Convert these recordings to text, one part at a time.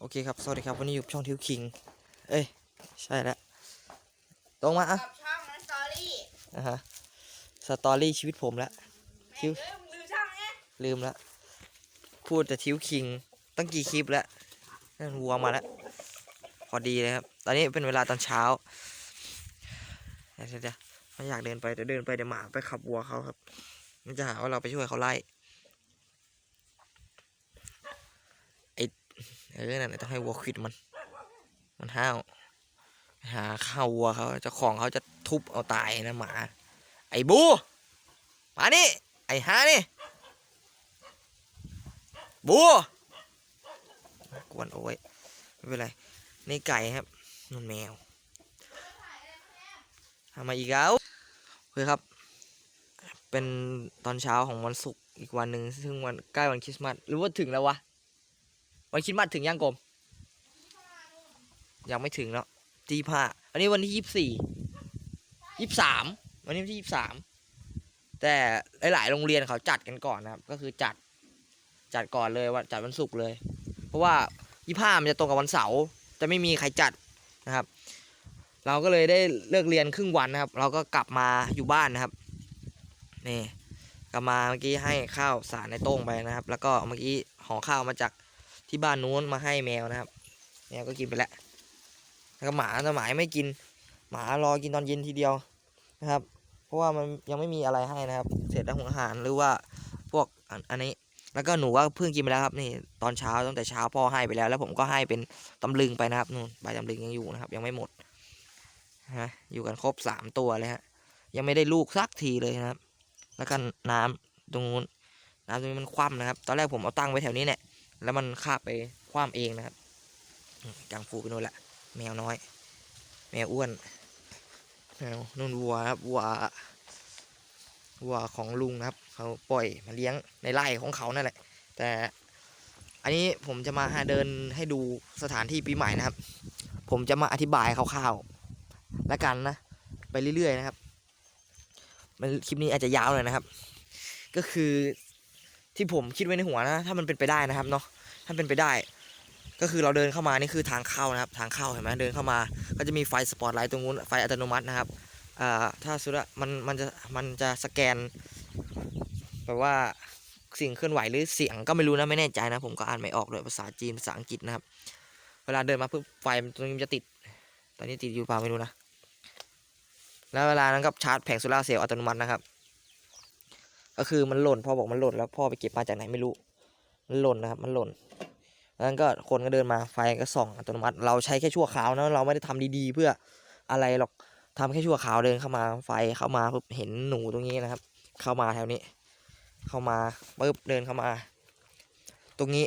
โอเคครับ สวัสดีครับ วันนี้อยู่ช่องทิวคิง เอ้ย ใช่แล้วตรงมาอะกับช่องนั้นสตอรี่นะฮะ สตอรี่ชีวิตผมละคิแม่วงเอ้ยมึงลืมช่องเนี้ยลืมละ พูดแต่ทิวคิง ตั้งกี่คลิปแล้วนั่นวัวมาแล้ว พอดีเลยครับ ตอนนี้เป็นเวลาตอนเช้า เดี๋ยวเดี๋ยวไม่อยากเดินไปเดี๋ยวเดินไปเดี๋ยวหมาไปขับวัวเขาครับ มันจะหาว่าเราไปช่วยเขาไล่ ไอ เออนั่นต้องให้วัวควิดมัน มันห้าวหาข้าววัวเขาเจ้าของเขาจะทุบเอาตายนะหมา ไอ้บูมานี่ไอ้ฮานี่บูกวนโอ้ยไม่เป็นไรนี่ไก่ครับนุ่นแมวทำมาอีกแล้วเพื่อครับ เป็นตอนเช้าของวันศุกร์อีกวันหนึ่งซึ่งวันใกล้วันคริสต์มาสหรือว่าถึงแล้ววะ วันคริสต์มาสถึงยังกลมยังไม่ถึงแล้วที่ผ้าอันนี้วันที่ยี่สิบสี่ยี่สามวันนี้วันที่ยี่สามแต่หลายๆโรงเรียนเขาจัดกันก่อนนะครับ ก็คือจัดจัดก่อนเลยว่าจัดวันศุกร์เลย เพราะว่ายี่ห้ามันจะตรงกับวันเสาร์จะไม่มีใครจัดนะครับ เราก็เลยได้เลิกเรียนครึ่งวันนะครับ เราก็กลับมาอยู่บ้านนะครับนี่กลับมาเมื่อกี้ให้ข้าวสารในโต้งไปนะครับ แล้วก็เมื่อกี้ห่อข้าวมาจาก ที่บ้านนู้นมาให้แมวนะครับ แมวก็กินไปแล้วแล้วก็หมาแต่หมาไม่กิน หมารอกินตอนเย็นทีเดียวนะครับ เพราะว่ามันยังไม่มีอะไรให้นะครับเศษอาหารอาหารหรือว่าพวกอันนี้ แล้วก็หนูว่าเพิ่งกินไปแล้วครับนี่ตอนเช้าตั้งแต่เช้าพ่อให้ไปแล้ว แล้วผมก็ให้เป็นตำลึงไปนะครับนู่นใบตำลึงยังอยู่นะครับ ยังไม่หมดฮะอยู่กันครบสามตัวเลยฮะยังไม่ได้ลูกสักทีเลยนะครับ แล้วก็น้ำตรงนู้นน้ำตรงนี้มันคว่ำนะครับ ตอนแรกผมเอาตั้งไว้แถวนี้เนี่ย แล้วมันคาบไปคว่ำเองนะครับกังฟูไปนู่นละแมวน้อย แมวอ้วนแมวนู่นวัวครับวัววัวของลุงนะครับเขาปล่อยมาเลี้ยงในไร่ของเขานั่นแหละ แต่อันนี้ผมจะมาหาเดินให้ดูสถานที่ปีใหม่นะครับ ผมจะมาอธิบายคร่าวๆแล้วกันนะ ไปเรื่อยๆนะครับมันคลิปนี้อาจจะยาวหน่อยนะครับ ก็คือ ที่ผมคิดไว้ในหัวนะ ถ้ามันเป็นไปได้นะครับเนาะถ้าเป็นไปได้ ก็คือเราเดินเข้ามานี่คือทางเข้านะครับ ทางเข้าเห็นไหมเดินเข้ามา ก็จะมีไฟสปอตไลท์ตรงนู้นไฟอัตโนมัตินะครับอ่าถ้าสุดอะมันมันจะมันจะสแกนแบบว่าสิ่งเคลื่อนไหวหรือเสียงก็ไม่รู้นะไม่แน่ใจนะผมก็อ่านไม่ออกเลยภาษาจีนภาษาอังกฤษนะครับ เวลาเดินมาปุ๊บไฟตรงนี้มันจะติด ตอนนี้ติดอยู่เปล่าไม่รู้นะแล้วเวลานั้นก็ชาร์จแผงโซลาร์เซลล์อัตโนมัตินะครับ ก็คือมันหล่นพ่อบอกมันหล่นแล้วพ่อไปเก็บมาจากไหนไม่รู้ มันหล่นนะครับ มันหล่นแล้วนั้นก็คนก็เดินมาไฟก็ส่องอัตโนมัติ เราใช้แค่ชั่วคราวนะเราไม่ได้ทำดีๆ เพื่ออะไรหรอกทำแค่ชั่วคราวเดินเข้ามาไฟเข้ามาปุ๊บเห็นหนูตรงนี้นะครับ เข้ามาแถวนี้ เข้ามาปุ๊บเดินเข้ามา ตรงนี้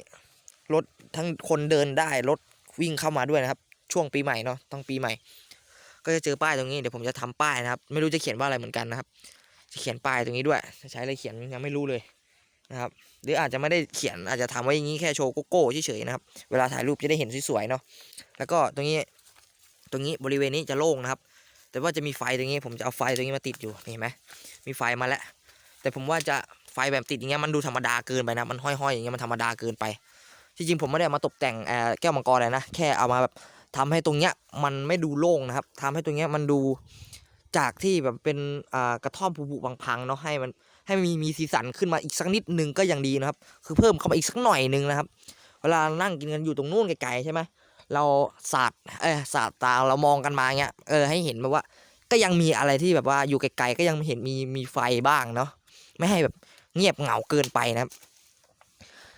รถทั้งคนเดินได้รถวิ่งเข้ามาด้วยนะครับ ช่วงปีใหม่เนาะต้องปีใหม่ ก็จะเจอป้ายตรงนี้เดี๋ยวผมจะทำป้ายนะครับ ไม่รู้จะเขียนว่าอะไรเหมือนกันนะครับ จะเขียนป้ายตรงนี้ด้วยจะใช้อะไรเขียนยังไม่รู้เลยนะครับหรืออาจจะไม่ได้เขียนอาจจะทำไว้อย่างนี้แค่โชว์โกโก้เฉยๆนะครับ เวลาถ่ายรูปจะได้เห็นสวยๆเนาะแล้วก็ตรงนี้ตรงนี้บริเวณนี้จะโล่งนะครับ แต่ว่าจะมีไฟตรงนี้ผมจะเอาไฟตรงนี้มาติดอยู่เห็นไหมมีไฟมาแล้ว แต่ผมว่าจะไฟแบบติดอย่างเงี้ยมันดูธรรมดาเกินไปนะมันห้อยๆอย่างเงี้ยมันธรรมดาเกินไปที่จริงผมไม่ได้ามาตกแต่งเอ่แก้วมังกรเลยนะแค่เอามาแบบทำให้ตรงเนี้ยมันไม่ดูโล่งนะครับทำให้ตรงเนี้ยมันดู จากที่แบบเป็นอ่ากระท่อมผุๆพังๆเนาะให้มันให้มีมีสีสันขึ้นมาอีกสักนิดนึงก็ยังดีนะครับ คือเพิ่มเข้ามาอีกสักหน่อยนึงนะครับ เวลานั่งกินกันอยู่ตรงนู้นไกลๆใช่ไหมเราสาดเออสาดตาเรามองกันมาเงี้ยเออให้เห็นแบบว่า ก็ยังมีอะไรที่แบบว่าอยู่ไกลๆก็ยังเห็นมีมีไฟบ้างเนาะไม่ให้แบบเงียบเหงาเกินไปนะครับ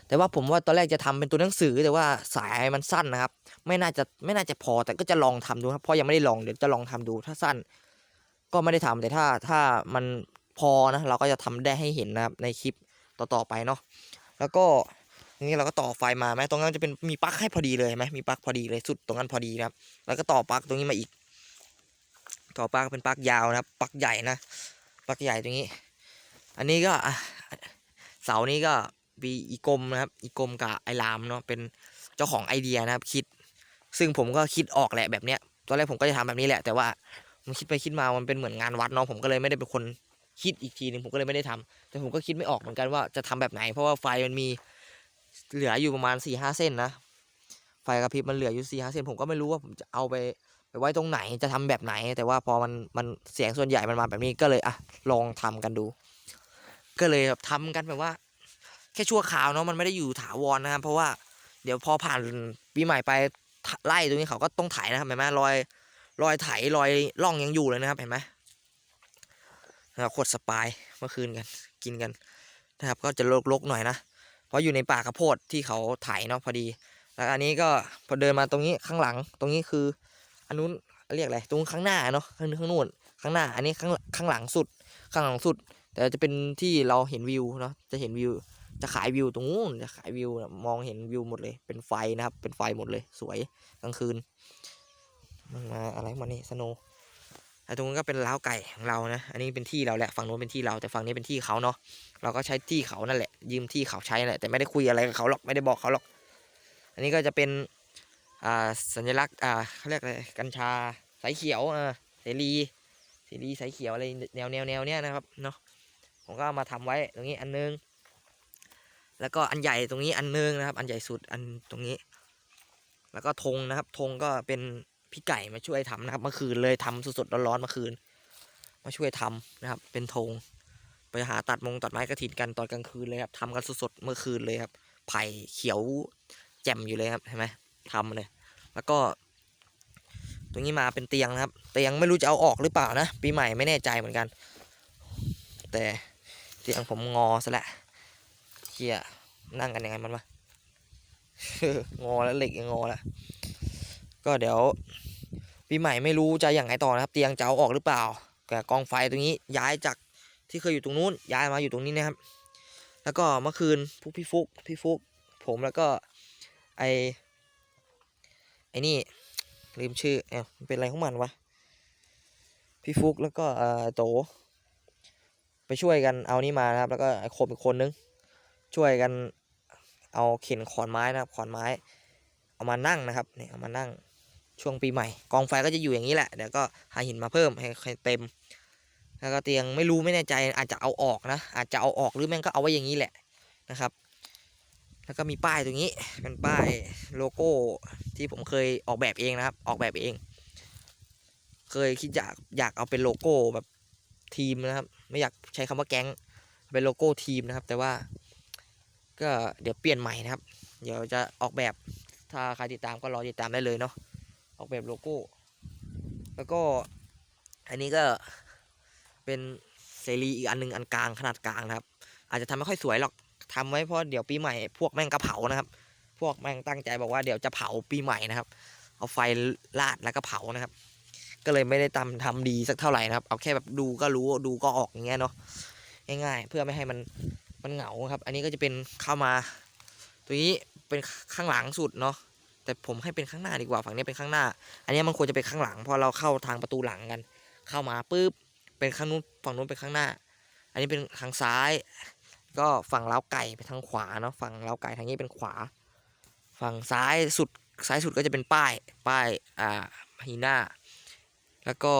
แต่ว่าผมว่าตอนแรกจะทำเป็นตัวหนังสือแต่ว่าสายมันสั้นนะครับ ไม่น่าจะไม่น่าจะพอแต่ก็จะลองทำดูครับเพราะยังไม่ได้ลองเดี๋ยวจะลองทำดูถ้าสั้น ก็ไม่ได้ทำแต่ถ้าถ้ามันพอนะเราก็จะทำได้ให้เห็นนะครับในคลิปต่อๆไปเนาะแล้วก็นี้เราก็ต่อไฟมาไหมตรงนั้นจะเป็นมีปลั๊กให้พอดีเลยเห็นไหมมีปลั๊กพอดีเลยสุดตรงนั้นพอดีนะครับ แล้วก็ต่อปลั๊กตรงนี้มาอีก ต่อปลั๊กเป็นปลั๊กยาวนะครับปลั๊กใหญ่นะปลั๊กใหญ่ตรงนี้ อันนี้ก็เสานี้ก็มีอีกรมนะครับ อีกรมกับไอรามเนาะเป็นเจ้าของไอเดียนะครับ คิด ซึ่งผมก็คิดออกแหละแบบเนี้ยตอนแรกผมก็จะทำแบบนี้แหละ แต่ว่า ผมคิดไปคิดมามันเป็นเหมือนงานวัดเนาะผมก็เลยไม่ได้เป็นคนคิดอีกทีหนึ่งผมก็เลยไม่ได้ทำแต่ผมก็คิดไม่ออกเหมือนกันว่าจะทำแบบไหน เพราะว่าไฟมันมีเหลืออยู่ประมาณสี่ห้าเส้นนะไฟกระพริบมันเหลืออยู่สี่ห้าเซนผมก็ไม่รู้ว่าผมจะเอาไปไปไว้ตรงไหนจะทำแบบไหน แต่ว่าพอมันมันเสียงส่วนใหญ่มันมาแบบนี้ก็เลยอะลองทำกันดู ก็เลยแบบทำกันแบบว่า แค่ชั่วคราวเนาะมันไม่ได้อยู่ถาวรนะครับเพราะว่าเดี๋ยวพอผ่านปีใหม่ไปไล่ตรงนี้เขาก็ต้องไถนะครับเห็นไหมรอย รอยไถรอยร่องยังอยู่เลยนะครับเห็นไหมนะครับขวดสปายเมื่อคืนกันกินกันนะครับ ก็จะลกๆหน่อยนะเพราะอยู่ในป่ากระโพดที่เขาไถเนาะพอดี แล้วอันนี้ก็พอเดินมาตรงนี้ข้างหลัง ตรงนี้คืออันนู้นเรียกอะไรตรงข้างหน้าเนาะข้างข้างนู้นข้างหน้า อันนี้ข้างข้างหลังสุด ข้างหลังสุด แต่จะเป็นที่เราเห็นวิวเนาะจะเห็นวิว จะขายวิวตรงนู้นจะขายวิวมองเห็นวิวหมดเลย เป็นไฟนะครับ เป็นไฟหมดเลย สวยกลางคืน มันมาอะไรมานี่สโนไอ้ตรงนู้นก็เป็นล้าวไก่ของเรานะ อันนี้เป็นที่เราแหละฝั่งนู้นเป็นที่เราแต่ฝั่งนี้เป็นที่เขาเนาะเราก็ใช้ที่เขานั่นแหละ ยืมที่เขาใช้แหละแต่ไม่ได้คุยอะไรกับเขาหรอกไม่ได้บอกเขาหรอก อันนี้ก็จะเป็นอ่าสัญลักษณ์อ่าเขาเรียกอะไรกัญชาสายเขียวอ่าเสรีเสรีสายเขียวอะไรแนวแนวแนวเนี้ยนะครับเนาะผมก็ามาทำไว้ตรงนี้อันนึง แล้วก็อันใหญ่ตรงนี้อันนึงนะครับ อันใหญ่สุดอันตรงนี้ แล้วก็ธงนะครับธงก็เป็น พี่ไก่มาช่วยทำนะครับเมื่อคืนเลยทำสดๆร้อนๆเมื่อคืน มาช่วยทำนะครับ เป็นธงไปหาตัดมงตัดไม้กระถินกันตอนกลางคืนเลยครับทำกันสดๆเมื่อคืนเลยครับไผ่เขียวแจ่มอยู่เลยครับเห็นไหมทำเลย แล้วก็ ตรงนี้มาเป็นเตียงนะครับ เตียงไม่รู้จะเอาออกหรือเปล่านะปีใหม่ไม่แน่ใจเหมือนกัน แต่เตียงผมงอซะและ้วเฮียนั่งกันยังไงมันวะงอแล้วเหล็กยังงอแล้ว ก็เดี๋ยวปีใหม่ไม่รู้จะอย่างไรต่อนะครับ เตียงจะเอาออกหรือเปล่าแต่กองไฟตรงนี้ย้ายจากที่เคยอยู่ตรงนู้นย้ายมาอยู่ตรงนี้นะครับ แล้วก็เมื่อคืนพวกพี่ฟุกพี่ฟุก ผมแล้วก็ไอไอนี่ลืมชื่อเอ้าเป็นอะไรของมันวะพี่ฟุกแล้วก็เออโต ไปช่วยกันเอานี่มานะครับ แล้วก็ไอ้คมอีกคนนึง ช่วยกันเอาเข็นขอนไม้นะครับ ขอนไม้ เอามานั่งนะครับเนี่ยเอามานั่ง ช่วงปีใหม่ กองไฟก็จะอยู่อย่างนี้แหละเดี๋ยวก็หาหินมาเพิ่มให้เต็ม แล้วก็เตียงไม่รู้ไม่แน่ใจอาจจะเอาออกนะ อาจจะเอาออกหรือแม่งก็เอาไว้อย่างนี้แหละนะครับ แล้วก็มีป้ายตรงนี้เป็นป้ายโลโก้ที่ผมเคยออกแบบเองนะครับ ออกแบบเอง เคยคิดอยากอยากเอาเป็นโลโก้แบบทีมนะครับ ไม่อยากใช้คำว่าแก๊งเป็นโลโก้ทีมนะครับ แต่ว่า ก็เดี๋ยวเปลี่ยนใหม่นะครับ เดี๋ยวจะออกแบบถ้าใครติดตามก็รอติดตามได้เลยเนาะ ออกแบบโลโก้ แล้วก็อันนี้ก็เป็นเซรีอีกอันหนึงอันกลางขนาดกลางนะครับ อาจจะทำไม่ค่อยสวยหรอกทำไว้เพราะเดี๋ยวปีใหม่ พวกแม่งกระเผานะครับ พวกแม่งตั้งใจบอกว่าเดี๋ยวจะเผาปีใหม่นะครับ เอาไฟลาดแล้วก็เผานะครับ ก็เลยไม่ได้ทำทำดีสักเท่าไหร่นะครับ เอาแค่แบบดูก็รู้ดูก็ออกอย่างเงี้ยเนาะง่ายๆเพื่อไม่ให้มันมันเหงาครับ อันนี้ก็จะเป็นเข้ามา ตัวนี้เป็นข้างหลังสุดเนาะ แต่ผมให้เป็นข้างหน้าดีกว่าฝั่งนี้เป็นข้างหน้า อันนี้มันควรจะเป็นข้างหลังเพราะเราเข้าทางประตูหลังกัน เข้ามาปุ๊บเป็นข้างนู้นฝั่งนู้นเป็นข้างหน้า อันนี้เป็นทางซ้าย ก็ฝั่งเล้าไก่ไปทางขวาเนาะฝั่งเล้าไก่ทางนี้เป็นขวา ฝั่งซ้ายสุดซ้ายสุดก็จะเป็นป้ายป้ายอ่าฮีน่าแล้วก็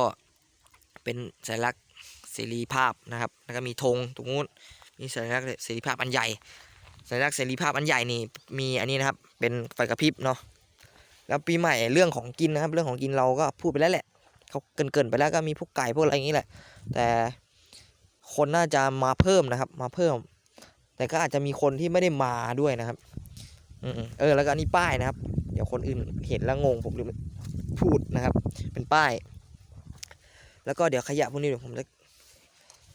เป็นสัญลักษณ์เสรีภาพนะครับแล้วก็มีธงตรงนู้นมีสัญลักษณ์เสรีภาพอันใหญ่สัญลักษณ์เสรีภาพอันใหญ่นี่มีอันนี้นะครับเป็นไฟกระพริบเนาะ แล้วปีใหม่เรื่องของกินนะครับ เรื่องของกินเราก็พูดไปแล้วแหละเขาเกรินไปแล้วก็มีพวกไก่พวกอะไรอย่างนี้แหละ แต่คนน่าจะมาเพิ่มนะครับ มาเพิ่ม แต่ก็อาจจะมีคนที่ไม่ได้มาด้วยนะครับอืมเออแล้วก็นนี้ป้ายนะครับ เดี๋ยวคนอื่นเห็นแล้วงงผมลืมพูดนะครับ เป็นป้าย แล้วก็เดี๋ยวขยะพวกนี้เดี๋ยวผมจะ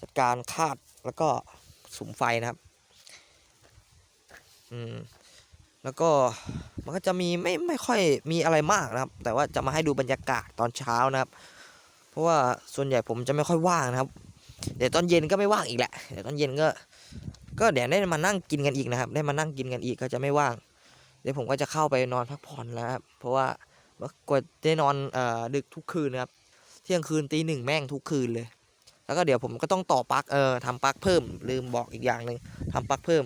จัดการคาดแล้วก็สุมไฟนะครับ อืม แล้วก็มันก็จะมีไม่ไม่ค่อยมีอะไรมากนะครับ แต่ว่าจะมาให้ดูบรรยากาศตอนเช้านะครับ เพราะว่าส่วนใหญ่ผมจะไม่ค่อยว่างนะครับ เดี๋ยวตอนเย็นก็ไม่ว่างอีกแหละเดี๋ยวตอนเย็นก็ก็เดี๋ยวได้มานั่งกินกันอีกนะครับ ได้มานั่งกินกันอีกก็จะไม่ว่าง เดี๋ยวผมก็จะเข้าไปนอนพักผ่อนแล้วครับเพราะว่ากว่าได้นอนเอ่อดึกทุกคืนนะครับ เที่ยงคืนตีหนึ่งแม่งทุกคืนเลย แล้วก็เดี๋ยวผมก็ต้องต่อปลั๊กเออทำปลั๊กเพิ่มลืมบอกอีกอย่างหนึ่งทำปลั๊กเพิ่ม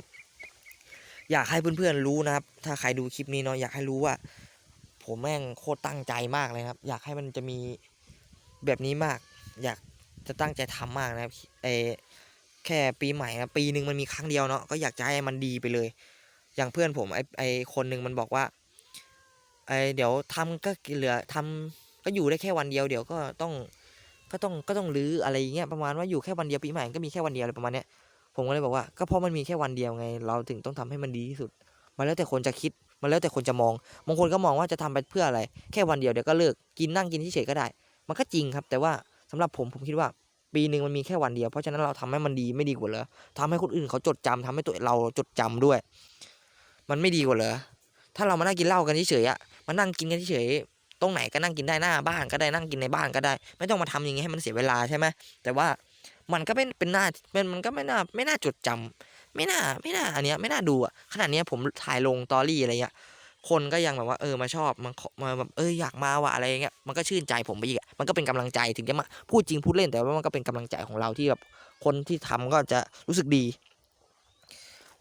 อยากให้เพื่อนๆรู้นะครับ ถ้าใครดูคลิปนี้เนาะอยากให้รู้ว่า ผมแม่งโคตรตั้งใจมากเลยครับ อยากให้มันจะมีแบบนี้มาก อยากจะตั้งใจทำมากนะครับไอแค่ปีใหม่นะปีหนึ่งมันมีครั้งเดียวเนาะก็อยากจะให้มันดีไปเลย อย่างเพื่อนผมไอไอคนหนึ่งมันบอกว่าไอเดี๋ยวทำก็เหลือทำก็อยู่ได้แค่วันเดียวเดี๋ยวก็ต้องก็ต้องก็ต้องรื้ออะไรเงี้ยประมาณว่าอยู่แค่วันเดียวปีใหม่ก็มีแค่วันเดียวอะไรประมาณเนี้ย ผมก็เลยบอกว่าก็เพราะมันมีแค่วันเดียวไง เราถึงต้องทำให้มันดีที่สุด มันแล้วแต่คนจะคิด มันแล้วแต่คนจะมอง บางคนก็มองว่าจะทำไปเพื่ออะไร แค่วันเดียวเดี๋ยวก็เลิก กินนั่งกินเฉยก็ได้ มันก็จริงครับ แต่ว่าสำหรับผมผมคิดว่าปีหนึ่งมันมีแค่วันเดียว เพราะฉะนั้นเราทำให้มันดีไม่ดีกว่าเหรอทำให้คนอื่นเขาจดจำทำให้ตัวเราจดจำด้วย มันไม่ดีกว่าเหรอ ถ้าเรามานั่งกินเหล้ากันเฉยๆอะมานั่งกินกันเฉยตรงไหนก็นั่งกินได้หน้าบ้านก็ได้นั่งกินในบ้านก็ได้ ไม่ต้องมาทำอย่างงี้ให้มันเสียเวลาใช่ไหมแต่ว่า มันก็เป็นเป็นหน้าเป็นมันก็ไม่น่าไม่น่าจดจำไม่น่าไม่น่าอันเนี้ยไม่น่าดูอะขนาดเนี้ยผมถ่ายลงตอรี่อะไรเงี้ยคนก็ยังแบบว่าเออมาชอบมาขอมาแบบเอออยากมาว่ะอะไรเงี้ยมันก็ชื่นใจผมไปอีกมันก็เป็นกำลังใจถึงจะมาพูดจริงพูดเล่นแต่ว่ามันก็เป็นกำลังใจของเราที่แบบคนที่ทำก็จะรู้สึกดี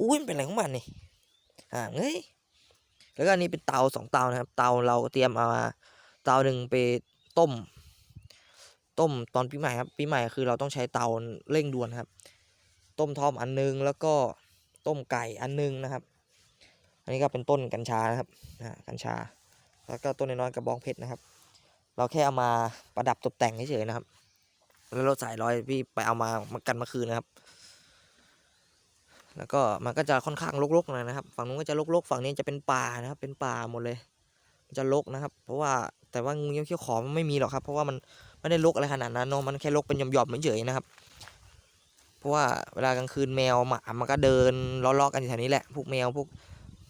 อุ้ยเป็นอะไรของมันนี่อ่าเอ้ยแล้วก็อันนี้เป็นเตาสองเตานะครับ เตาเราเตรียมเอามาเตาหนึ่งไปต้ม ต้มตอนปีใหม่ครับปีใหม่คือเราต้องใช้เตาเร่งด่วนครับ ต้มทอมอันนึงแล้วก็ต้มไก่อันนึงนะครับ อันนี้ก็เป็นต้นกัญชานะครับนะกัญชา แล้วก็ต้นน้อยๆกระบองเพชรนะครับ เราแค่เอามาประดับตกแต่งเฉยๆนะครับ แล้วเรถสายร้อยพี่ไปเอามามากันเมื่อคืนนะครับ แล้วก็มันก็จะค่อนข้างรกๆหน่อยนะครับ ฝั่งนู้นก็จะรกๆ ฝั่งนี้จะเป็นป่านะครับ เป็นป่าหมดเลย จะรกนะครับ เพราะว่าแต่ว่างูเงี้ยวเขี้ยวขอมันไม่มีหรอกครับ เพราะว่ามัน ไม่ได้รกอะไรขนาดนั้นเนาะมันแค่รกเป็นหย่อมๆเฉยๆนะครับ เพราะว่าเวลากลางคืนแมวหมามันก็เดินล้อๆกันอยู่แถวนี้แหละพวกแมวพวก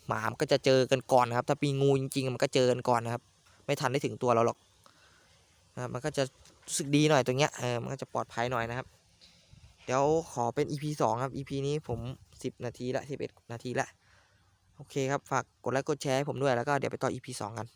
หมามันก็จะเจอกันก่อนครับ ถ้าปีงูจริงๆมันก็เจอกันก่อนนะครับ ไม่ทันได้ถึงตัวเราหรอกนะครับมันก็จะรู้สึกดีหน่อยตรงเนี้ยเออมันก็จะปลอดภัยหน่อยนะครับ เดี๋ยวขอเป็น EP สองครับ EP นี้ผมสิบนาทีละสิบเอ็ดนาทีละ โอเคครับ ฝากกดไลค์กดแชร์ให้ผมด้วยแล้วก็เดี๋ยวไปต่อ EP สองกัน